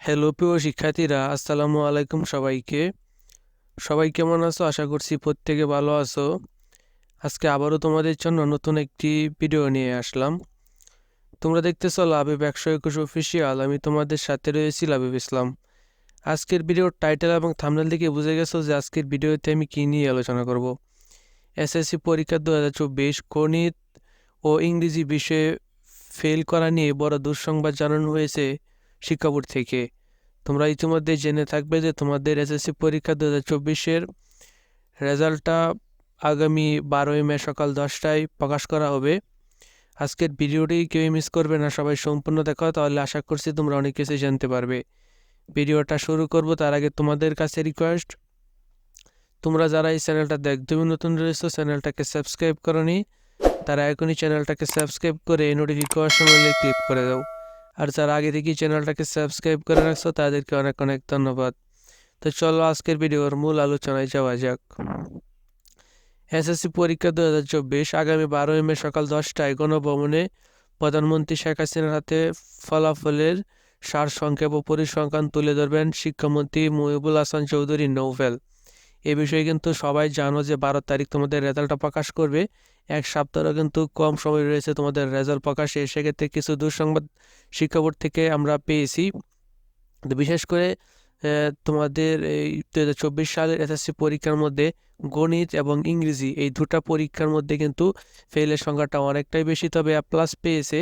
Hello প্রিয় শিক্ষার্থীরা, আসসালামু আলাইকুম সবাইকে। সবাই কেমন আছো? আশা করছি প্রত্যেকে ভালো আছো। আজকে আবারও তোমাদের জন্য নতুন একটি ভিডিও নিয়ে আসলাম। তোমরা দেখতেছো লাবিব একশো একুশ অফিসিয়াল আমি তোমাদের সাথে রয়েছি লাবিব ইসলাম। আজকের ভিডিওর টাইটেল এবং থামনেল দেখে বুঝে গেছো যে আজকের ভিডিওতে আমি কী নিয়ে আলোচনা করব। এসএসসি পরীক্ষা দু হাজার চব্বিশ, গণিত ও ইংরেজি বিষয়ে ফেল করা নিয়ে বড় দুঃসংবাদ জানানো হয়েছে। শিক্ষা বোর্ড থেকে। তোমরা ইতিমধ্যে জেনে থাকবে যে তোমাদের এসএসসি পরীক্ষা দু হাজার চব্বিশের রেজাল্টটা আগামী বারোই মে সকাল দশটায় প্রকাশ করা হবে। আজকের ভিডিওটি কেউ মিস করবে না, সবাই সম্পূর্ণ দেখো, তাহলে আশা করছি তোমরা অনেক কিছু জানতে পারবে। ভিডিওটা শুরু করব, তার আগে তোমাদের কাছে রিকোয়েস্ট তোমরা যারা এই চ্যানেলটা দেখ তুমি নতুন রয়েছো, চ্যানেলটাকে সাবস্ক্রাইব করনি, তারা এখনই চ্যানেলটাকে সাবস্ক্রাইব করে নোটিফিকেশন বেলে ক্লিক করে দাও। আর যারা আগে থেকেই চ্যানেলটাকে সাবস্ক্রাইব করে রাখছো, তাদেরকে অনেক অনেক ধন্যবাদ। তো চলো আজকের ভিডিওর মূল আলোচনায় যাওয়া যাক। এসএসসি পরীক্ষা দু হাজার চব্বিশ আগামী বারোই মে সকাল দশটায় গণভবনে প্রধানমন্ত্রী শেখ হাসিনার হাতে ফলাফলের সার সংক্ষেপ ও পরিসংখ্যান তুলে ধরবেন শিক্ষামন্ত্রী মহিবুল হাসান চৌধুরী নৌফেল এ বিষয়ে কিন্তু সবাই জানো যে বারো তারিখ তোমাদের রেজাল্টটা প্রকাশ করবে। এক সপ্তাহেরও কিন্তু কম সময় রয়েছে তোমাদের রেজাল্ট প্রকাশে। সেক্ষেত্রে কিছু দুঃসংবাদ শিক্ষা বোর্ড থেকে আমরা পেয়েছি। বিশেষ করে তোমাদের এই দু চব্বিশ সালের এসএসসি পরীক্ষার মধ্যে গণিত এবং ইংরেজি এই দুটা পরীক্ষার মধ্যে কিন্তু ফেলের সংখ্যাটা অনেকটাই বেশি, তবে প্লাস পেয়েছে।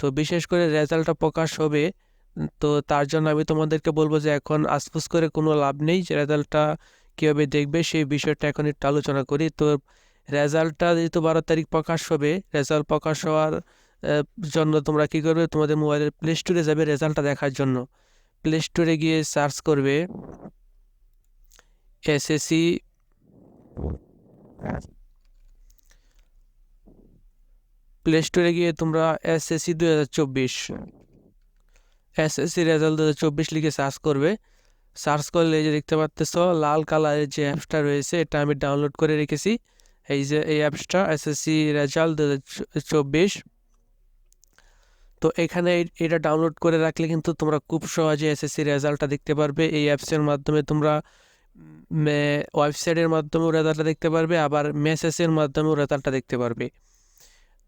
তো বিশেষ করে রেজাল্টটা প্রকাশ হবে, তো তার জন্য আমি তোমাদেরকে বলব যে এখন আশফুস করে কোনো লাভ নেই যে রেজাল্টটা কীভাবে দেখবে সেই বিষয়টা এখন একটু আলোচনা করি। তো রেজাল্টটা যেহেতু বারো তারিখ প্রকাশ হবে, রেজাল্ট প্রকাশ হওয়ার জন্য তোমরা কী করবে? তোমাদের মোবাইলের প্লে স্টোরে যাবে রেজাল্টটা দেখার জন্য। প্লে স্টোরে গিয়ে সার্চ করবে এসএসসি প্লে স্টোরে গিয়ে তোমরা এসএসসি দু হাজার চব্বিশ এসএসসি রেজাল্ট দু হাজার চব্বিশ লিখে সার্চ করবে। সার্চ করলে এই যে দেখতে পাচ্তেছ লাল কালারের যে অ্যাপসটা রয়েছে, এটা আমি ডাউনলোড করে রেখেছি। এই যে এই অ্যাপসটা এসএসসি রেজাল্ট দু চব্বিশ। তো এখানে এটা ডাউনলোড করে রাখলে কিন্তু তোমরা খুব সহজে এসএসসি রেজাল্টটা দেখতে পারবে। এই অ্যাপসের মাধ্যমে তোমরা ওয়েবসাইটের মাধ্যমেও রেজাল্টটা দেখতে পারবে, আবার মেসেজের মাধ্যমেও রেজাল্টটা দেখতে পারবে।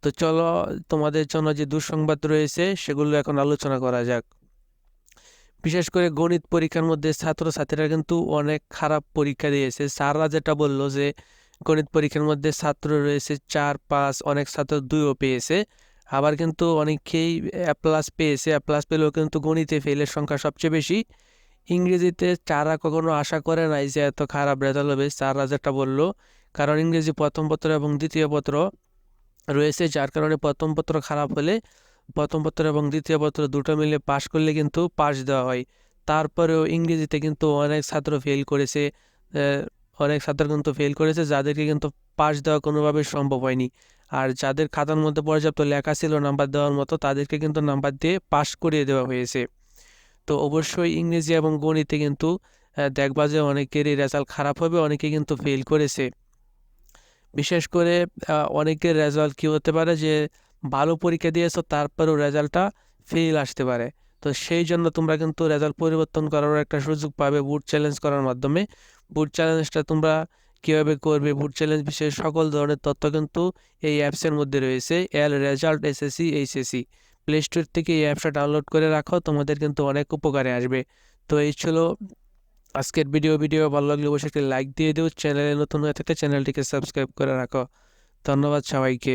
তো চলো, তোমাদের জন্য যে দুঃসংবাদ রয়েছে, সেগুলো এখন আলোচনা করা যাক। বিশেষ করে গণিত পরীক্ষার মধ্যে ছাত্রছাত্রীরা কিন্তু অনেক খারাপ পরীক্ষা দিয়েছে। স্যাররা যেটা বলল যে, গণিত পরীক্ষার মধ্যে ছাত্র রয়েছে চার, পাঁচ, অনেক ছাত্র দুইও পেয়েছে। আবার কিন্তু অনেকেই প্লাস পেয়েছে। প্লাস পেলেও কিন্তু গণিতে ফেলের সংখ্যা সবচেয়ে বেশি। ইংরেজিতে চারা কখনো আশা করে নাই যে এত খারাপ রেজাল্ট হবে চাররা যেটা বলল। কারণ ইংরেজি প্রথম পত্র এবং দ্বিতীয় পত্র রয়েছে, যার কারণে প্রথম পত্র খারাপ হলে প্রথম পত্র এবং দ্বিতীয় পত্র দুটো মিলে পাশ করলে কিন্তু পাশ দেওয়া হয়। তারপরেও ইংরেজিতে কিন্তু অনেক ছাত্র ফেল করেছে অনেক ছাত্র কিন্তু ফেল করেছে, যাদেরকে কিন্তু পাশ দেওয়া কোনোভাবে সম্ভব হয়নি। আর যাদের খাতার মধ্যে পর্যাপ্ত লেখা ছিল নাম্বার দেওয়ার মতো, তাদেরকে কিন্তু নাম্বার দিয়ে পাশ করিয়ে দেওয়া হয়েছে। তো অবশ্যই ইংরেজি এবং গণিতে কিন্তু দেখবা যে অনেকেরই রেজাল্ট খারাপ হবে, অনেকে কিন্তু ফেল করেছে। বিশেষ করে অনেকের রেজাল্ট কী হতে পারে যে ভালো পরীক্ষা দিয়েছ, তারপরেও রেজাল্টটা ফেল আসতে পারে। তো সেই জন্য তোমরা কিন্তু রেজাল্ট পরিবর্তন করার একটা সুযোগ পাবে বুট চ্যালেঞ্জ করার মাধ্যমে। বুট চ্যালেঞ্জটা তোমরা কীভাবে করবে? বুট চ্যালেঞ্জ বিষয়ে সকল ধরনের তথ্য কিন্তু এই অ্যাপসের মধ্যে রয়েছে। এল result SSC HSC play store থেকে এই অ্যাপসটা ডাউনলোড করে রাখো, তোমাদের কিন্তু অনেক উপকারে আসবে। তো এই ছিল আজকের ভিডিও ভিডিও ভালো লাগলে অবশ্যই একটি লাইক দিয়ে দিও। চ্যানেলে নতুন হয়ে থাকে চ্যানেলটিকে সাবস্ক্রাইব করে রাখো। ধন্যবাদ সবাইকে।